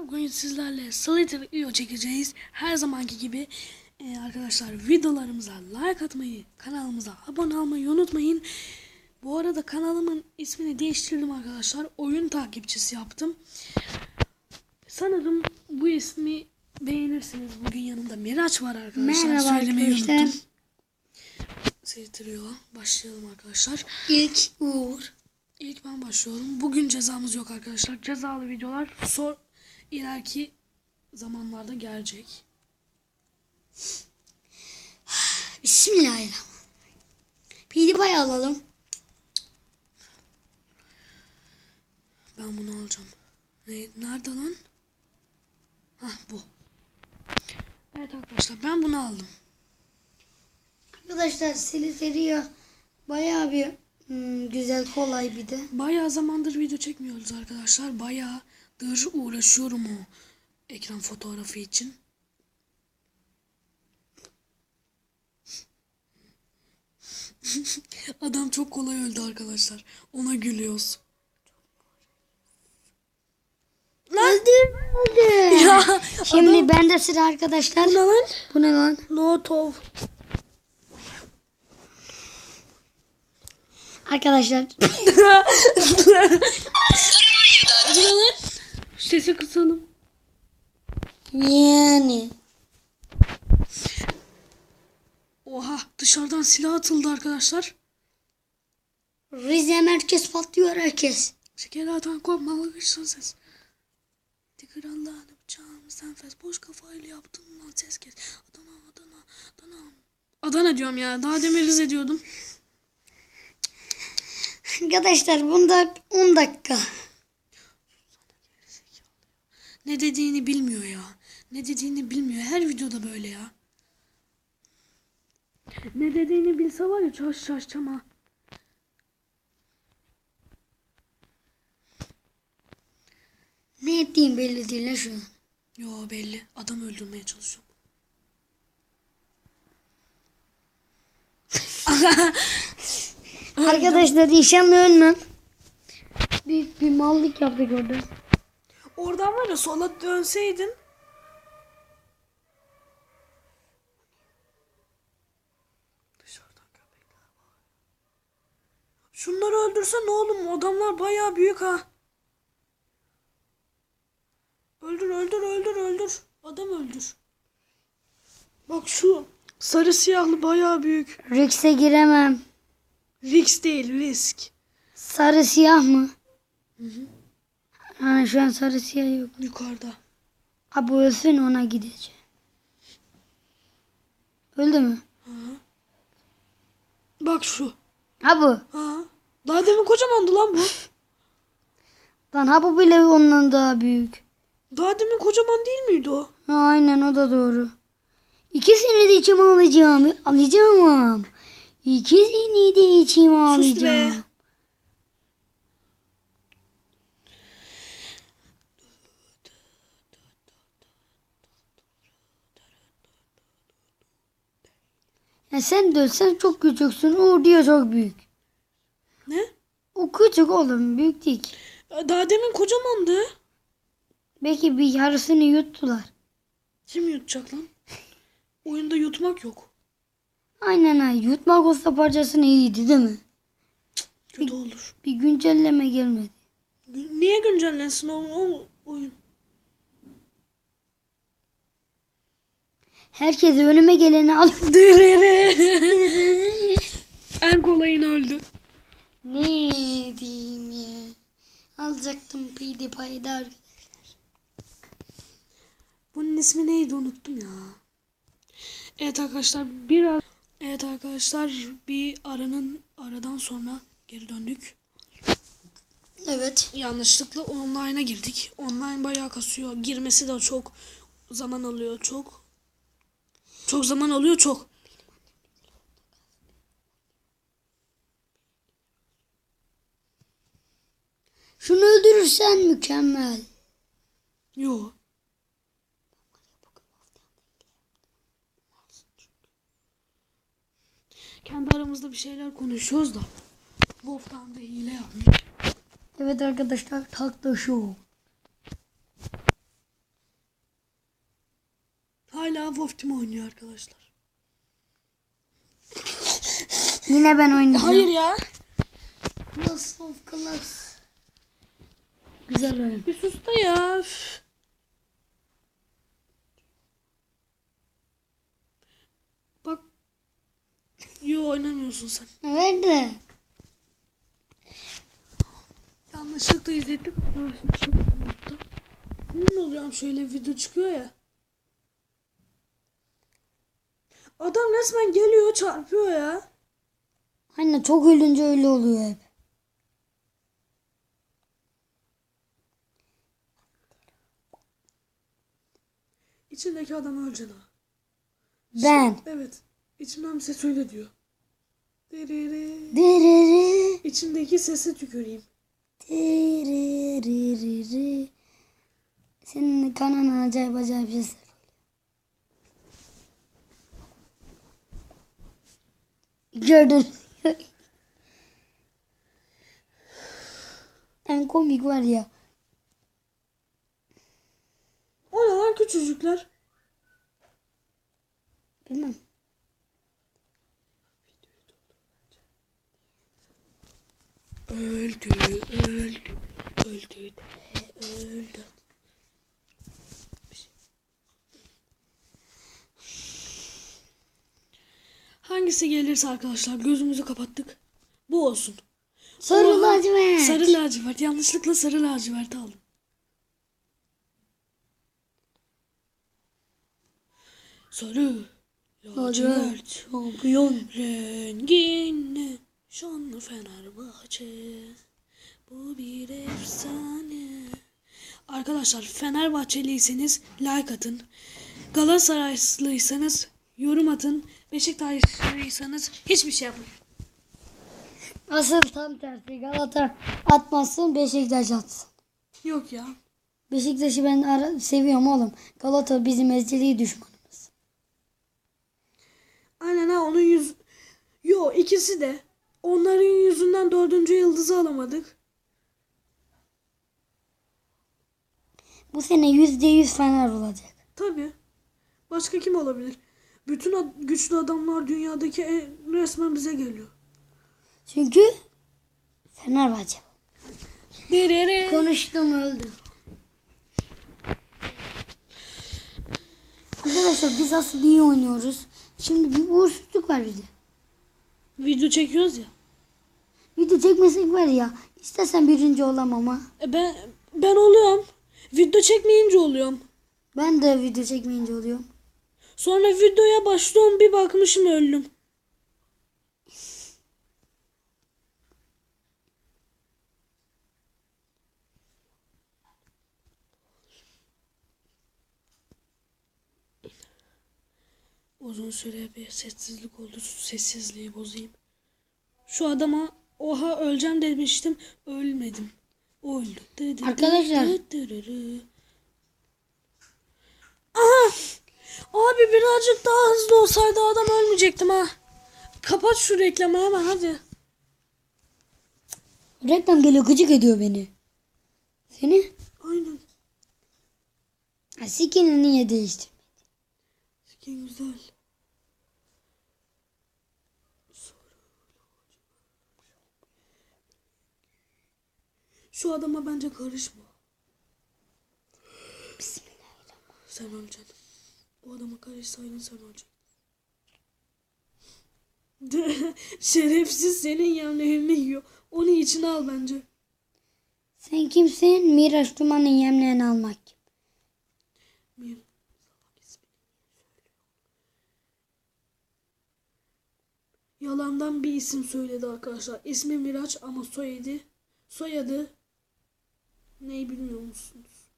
Bugün sizlerle Slater video çekeceğiz. Her zamanki gibi Ee, arkadaşlar videolarımıza like atmayı, kanalımıza abone olmayı unutmayın. Bu arada kanalımın ismini değiştirdim arkadaşlar. Oyun takipçisi yaptım. Sanırım bu ismi beğenirsiniz. Bugün yanımda Miraç var arkadaşlar. Merhaba Söylemeyi arkadaşlar. unuttum. Başlayalım arkadaşlar. İlk Uğur. İlk ben başlıyorum. Bugün cezamız yok arkadaşlar. Cezalı videolar sor ileriki zamanlarda gelecek. Bismillahirrahmanirrahim. PewDiePie alalım. Ben bunu alacağım. Ne, nerede lan? Hah bu. Evet arkadaşlar ben bunu aldım. Arkadaşlar Siliterio bayağı bir hmm, güzel kolay bir de. Bayağı zamandır video çekmiyoruz arkadaşlar. Bayağıdır uğraşıyorum o ekran fotoğrafı için. Adam çok kolay öldü arkadaşlar. Ona gülüyoruz. Öldüm öldüm. Ya Şimdi bende sıra arkadaşlar. Bu ne lan? Bu ne lan? Not of. Arkadaşlar. Bu ne lan? Sesi kısalım. Yani. Oha dışarıdan silah atıldı arkadaşlar. Rize merkez patlıyor herkes. Şekerlerden korkma bakışsın ses. Tıkır Allah'ını bıçağım sen fes boş kafayla yaptın lan ses kes. Adana Adana Adana. Adana diyorum ya daha demin Rize diyordum. Arkadaşlar bunda 10 dakika. Ne dediğini bilmiyor ya. Ne dediğini bilmiyor. Her videoda böyle ya. Ne dediğini bilse var ya çaş çaş çama. Ne ettiğim belli değil lan şu an. Yo belli. Adam öldürmeye çalışıyorum. Arkadaşlar inşallah ölmem. Büyük bir mallık yaptık orada. Oradan var ya sola dönseydin. Dışarıdan köpekler var. Şunları öldürsen oğlum adamlar bayağı büyük ha. Öldür öldür öldür öldür. Adam öldür. Bak şu sarı siyahlı bayağı büyük. Rix'e giremem. Risk değil risk. Sarı siyah mı? Hani şu an sarı siyah yok. Yukarıda. Ha bu ölsün ona gideceğim. Öldü mü? Bak şu. Ha bu. Ha. Daha demin kocamandı lan bu. Lan ha bu bile ondan daha büyük. Daha demin kocaman değil miydi o? Ha, aynen o da doğru. İkisini de içime alacağım. Alacağım. İkisini de içime Sus be. Ya sen de ölsen çok küçüksün. Uğur diyor çok büyük. Ne? O küçük oğlum büyük değil. Daha demin kocamandı. Belki bir yarısını yuttular. Kim yutacak lan? Oyunda yutmak yok. Aynen ha. Yutmak olsa parçasını iyiydi değil mi? Kötü olur. Bir güncelleme gelmedi. Niye güncellensin o, o oyun? Herkes önüme geleni al. en kolayını öldü. ne diyeyim ya. Alacaktım PewDiePie'da arkadaşlar. Bunun ismi neydi unuttum ya. Evet arkadaşlar biraz Evet arkadaşlar bir aranın aradan sonra geri döndük. Evet. Yanlışlıkla online'a girdik. Online bayağı kasıyor. Girmesi de çok zaman alıyor çok. Çok zaman alıyor çok. Şunu öldürürsen mükemmel. Yo. Kendi aramızda bir şeyler konuşuyoruz da. Wolfgang da hile yapmış. Evet arkadaşlar takla show. hala Wolf Team oynuyor arkadaşlar. Yine ben oynayacağım. Hayır ya. Class of Class. Güzel oyun. Bir sus da ya. Bak. Yo oynamıyorsun sen. Evet de. Yanlışlıkla izledim. Ne oluyor şöyle video çıkıyor ya. Adam resmen geliyor çarpıyor ya. Anne çok ölünce öyle oluyor hep. İçindeki adam ölecek ha. Ben. Evet. İçimden bir ses öyle diyor. Derere. Diriri, İçimdeki sesi tüküreyim. diriri. Senin kanına acayip acayip sesler. Gördün. en komik var ya. O ne lan küçücükler? Bilmem. Öldü, öldü, öldü, öldü. Hangisi gelirse arkadaşlar gözümüzü kapattık. Bu olsun. Sarı Oha, lacivert. Sarı lacivert. Yanlışlıkla sarı lacivert aldım. Sarı lacivert. Şampiyon. Rengin şanlı Fenerbahçe. Bu bir efsane. Arkadaşlar Fenerbahçeliyseniz like atın. Galatasaraylıysanız yorum atın. Beşiktaşlıysanız hiçbir şey yapmayın. Asıl tam tersi. Galata atmazsın Beşiktaş atsın. Yok ya. Beşiktaş'ı ben ara- seviyorum oğlum. Galata bizim ezeli düşmanımız. Aynen ha onun yüz... Yo ikisi de. Onların yüzünden dördüncü yıldızı alamadık. Bu sene yüzde yüz Fener olacak. Tabii. Başka kim olabilir? Bütün ad- güçlü adamlar dünyadaki en- resmen bize geliyor. Çünkü Fenerbahçe. Derere. Konuştum öldüm. Arkadaşlar biz aslında iyi oynuyoruz. Şimdi bir uğursuzluk var bizde. Video çekiyoruz ya. Video çekmesek var ya. İstersen birinci olamam ha. E ben ben oluyorum. Video çekmeyince oluyorum. Ben de video çekmeyince oluyorum. Sonra videoya başlıyorum bir bakmışım öldüm. Uzun süre bir sessizlik oldu. Sessizliği bozayım. Şu adama oha öleceğim demiştim. Ölmedim. O öldü. Dı dı dı Arkadaşlar. Abi birazcık daha hızlı olsaydı adam ölmeyecektim ha. Kapat şu reklamı hemen hadi. Reklam geliyor gıcık ediyor beni. Seni? Aynen. Ha, skin'i niye değiştir? Skin güzel. Şu adama bence karışma. Bismillahirrahmanirrahim. Sen öleceksin. O adama karışsaydın sen öleceksin. Şerefsiz senin yemlerini yiyor. Onu içine al bence. Sen kimsin? Miraç Duman'ın yemleğini almak kim? Mir. Yalandan bir isim söyledi arkadaşlar. İsmi Miraç ama soyadı soyadı neyi bilmiyor musunuz?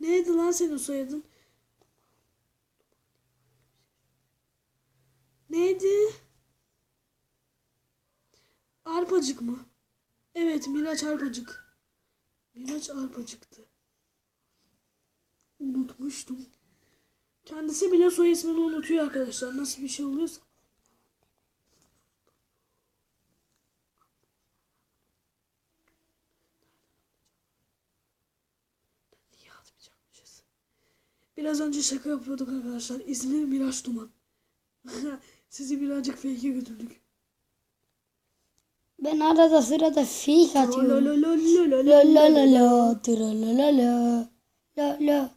Neydi lan senin soyadın? Neydi? Arpacık mı? Evet Miraç Arpacık. Miraç Arpacık'tı. Unutmuştum. Kendisi bile soy ismini unutuyor arkadaşlar. Nasıl bir şey oluyorsa. Biraz önce şaka yapıyorduk arkadaşlar. İzmir Miraç Duman. Sizi birazcık fake'e götürdük. Ben arada sırada fake atıyorum. La Lolololololol. la la la. Tra la la la. La la.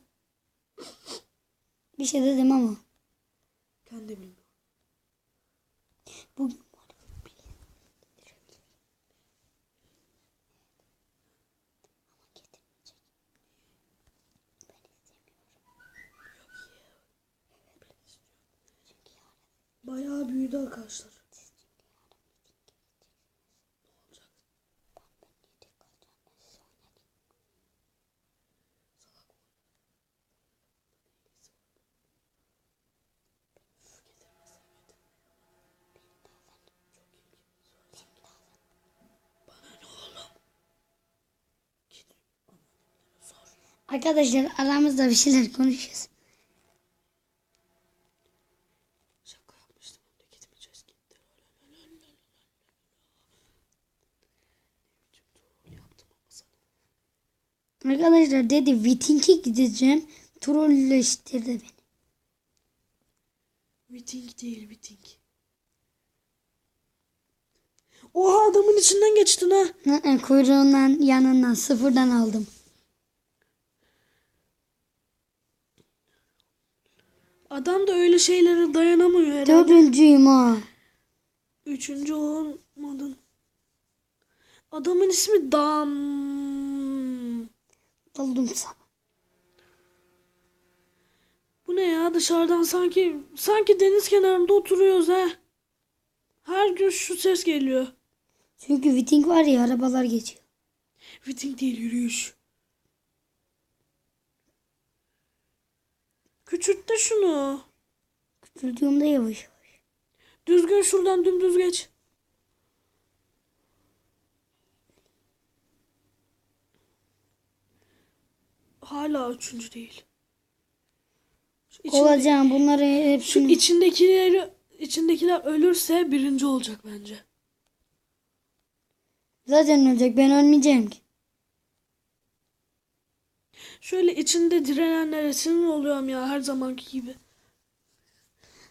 Bir şey dedim ama. Kendi bilmiyorum. Bugün Bayağı büyüdü arkadaşlar. Arkadaşlar aramızda bir şeyler konuşuyoruz. Arkadaşlar dedi Viting'e gideceğim. Trolleştirdi beni. Meeting değil meeting. Oha adamın içinden geçtin ha. Kuyruğundan yanından sıfırdan aldım. Adam da öyle şeylere dayanamıyor herhalde. Dördüncüyüm ha. Üçüncü olmadın. Adamın ismi Dam. Aldım sana. Bu ne ya dışarıdan sanki sanki deniz kenarında oturuyoruz ha. Her gün şu ses geliyor. Çünkü Viting var ya arabalar geçiyor. Fitting değil yürüyüş. Küçült de şunu. Küçüldüğümde yavaş yavaş. Düzgün şuradan dümdüz geç. Hala üçüncü değil. Şu, içinde- Olacağım bunları şu hepsini. içindekileri içindekiler ölürse birinci olacak bence. Zaten ölecek ben ölmeyeceğim ki. Şöyle içinde direnenlere sinir oluyorum ya her zamanki gibi.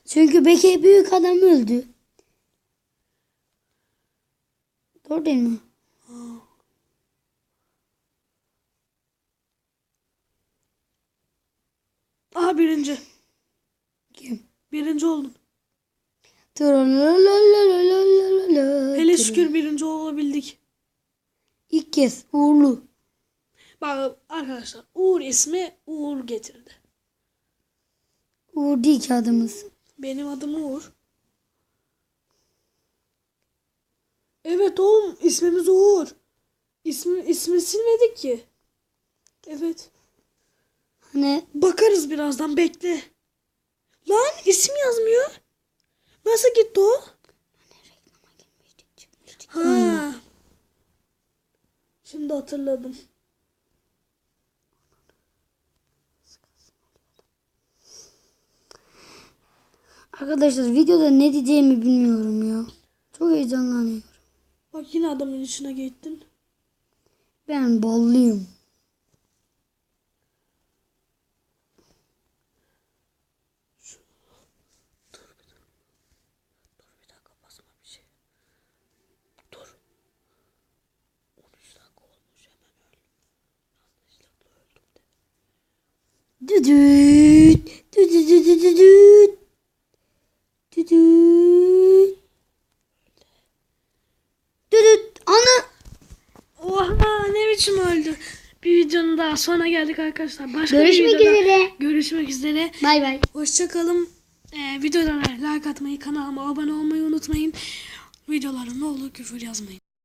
Çünkü Beke büyük adam öldü. Doğru değil mi? Aha birinci. Kim? Birinci oldun. Hele şükür birinci olabildik. İlk kez uğurlu. Bak arkadaşlar Uğur ismi Uğur getirdi. Uğur değil ki adımız. Benim adım Uğur. Evet oğlum ismimiz Uğur. İsmi, ismi silmedik ki. Evet. Hani Bakarız birazdan bekle. Lan isim yazmıyor. Nasıl gitti o? Ha. Şimdi hatırladım. Arkadaşlar videoda ne diyeceğimi bilmiyorum ya. Çok heyecanlanıyorum. Bak yine adamın içine gittin. Ben ballıyım. Şey. Dur. 13 dakika olmuş hemen öl. Yanlışlıkla öldüm de. Düdüt. Düdüdüdüdüdüt. Düdüt. Düdüt. Ana. Oha ne biçim öldü. Bir videonun daha sonuna geldik arkadaşlar. Başka Görüşmek bir videoda üzere. Görüşmek üzere. Bay bay. Hoşçakalın. Ee, videolara like atmayı, kanalıma abone olmayı unutmayın. Videolara ne olur küfür yazmayın.